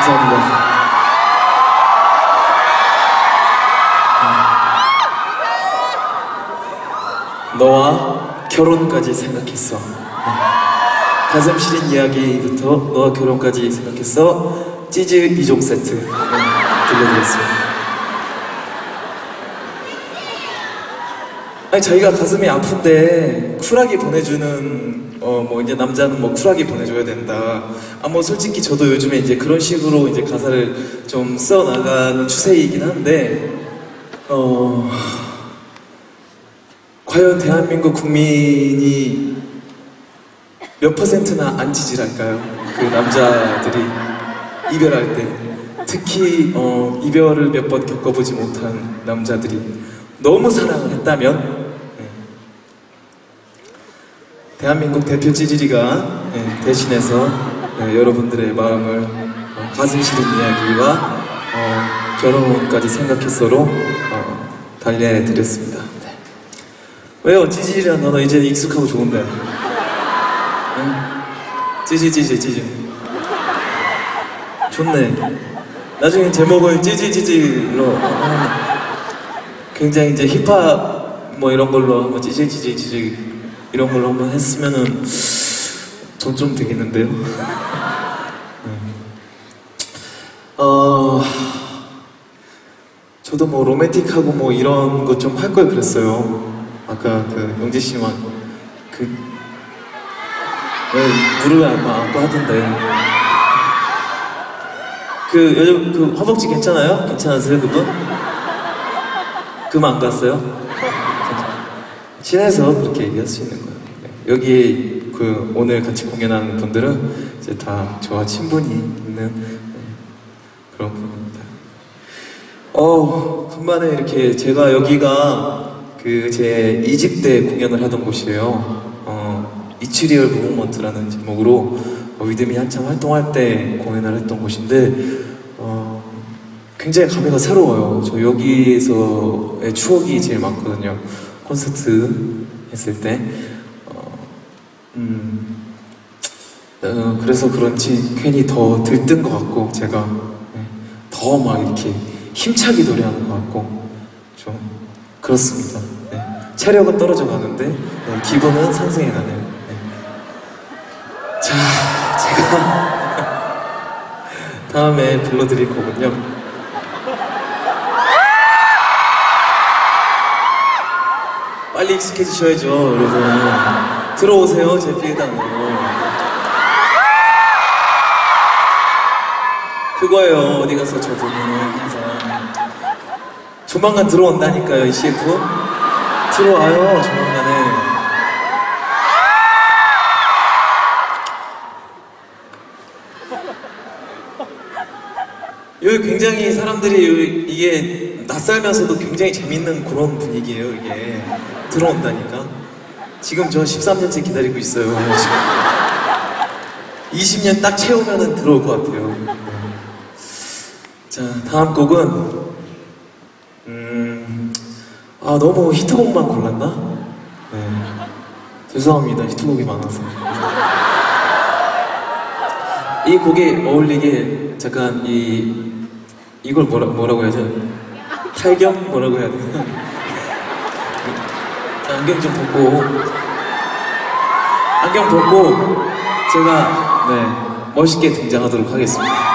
감사합니다. 너와 결혼까지 생각했어. 네. 가슴 시린 이야기부터 너와 결혼까지 생각했어. 찌즈 2종 세트 네, 들려드렸습니다. 아니 저희가 가슴이 아픈데 쿨하게 보내주는 어 뭐 이제 남자는 뭐 쿨하게 보내줘야 된다. 아뭐 솔직히 저도 요즘에 이제 그런 식으로 이제 가사를 좀 써 나가는 추세이긴 한데 어 과연 대한민국 국민이 몇 퍼센트나 안 지지할까요? 그 남자들이 이별할 때 특히 어, 이별을 몇 번 겪어보지 못한 남자들이 너무 사랑을 했다면 네. 대한민국 대표 찌질이가 네, 대신해서 네, 여러분들의 마음을 어, 가슴 시린 이야기와 어, 결혼까지 생각했어로 어, 달래드렸습니다. 네. 왜요? 찌질이란 단어 이제 익숙하고 좋은데. 응? 찌질 찌질 찌질. 좋네. 나중에 제목을 찌질 찌질로 하면 굉장히 이제 힙합 뭐 이런 걸로 한번 찌질 찌질 찌질 이런 걸로 한번 했으면은 전 좀 되겠는데요. 음. 어 저도 뭐 로맨틱하고 뭐 이런 거좀할 걸 그랬어요. 아까 그 영지 씨만 그왜 무릎에 안고 안고 하던데 그 요즘 그 허벅지 괜찮아요? 괜찮으세요 그분? 그만 안 갔어요? 친해서 그렇게 얘기할 수 있는 거예요. 네. 여기 그 오늘 같이 공연하는 분들은 이제 다 저와 친분이 있는 네, 그런 분입니다. 어, 간만에 이렇게 제가 여기가 그 제 2집 때 공연을 하던 곳이에요. 어, 이치리얼 무브먼트라는 제목으로 어, 위드미 한참 활동할 때 공연을 했던 곳인데 어, 굉장히 감회가 새로워요. 저 여기서의 추억이 제일 많거든요. 콘서트 했을 때. 어, 음, 어, 그래서 그런지 괜히 더 들뜬 것 같고 제가 네, 더막 이렇게 힘차게 노래하는 것 같고 좀 그렇습니다. 네. 체력은 떨어져 가는데 네, 기분은 상승해 가네요. 네. 자, 제가 다음에 불러드릴 곡은요. 익숙해지셔야죠, 여러분. 들어오세요, 제 피해당으로. 그거예요, 어디 가서 저 돈은 항상. 조만간 들어온다니까요, 이 CF. 들어와요, 조만간 에. 여기 굉장히 사람들이 이게 낯설면서도 굉장히 재밌는 그런 분위기예요, 이게. 들어온다니까. 지금 저 13년째 기다리고 있어요. 지금. 20년 딱 채우면은 들어올 것 같아요. 네. 자, 다음 곡은 음, 아 너무 히트곡만 골랐나? 네, 죄송합니다. 히트곡이 많아서. 이 곡에 어울리게 잠깐 이 이걸 뭐라 뭐라고 해야죠? 탈경 뭐라고 해야? 자, 안경 좀 벗고 안경 벗고 제가 네 멋있게 등장하도록 하겠습니다.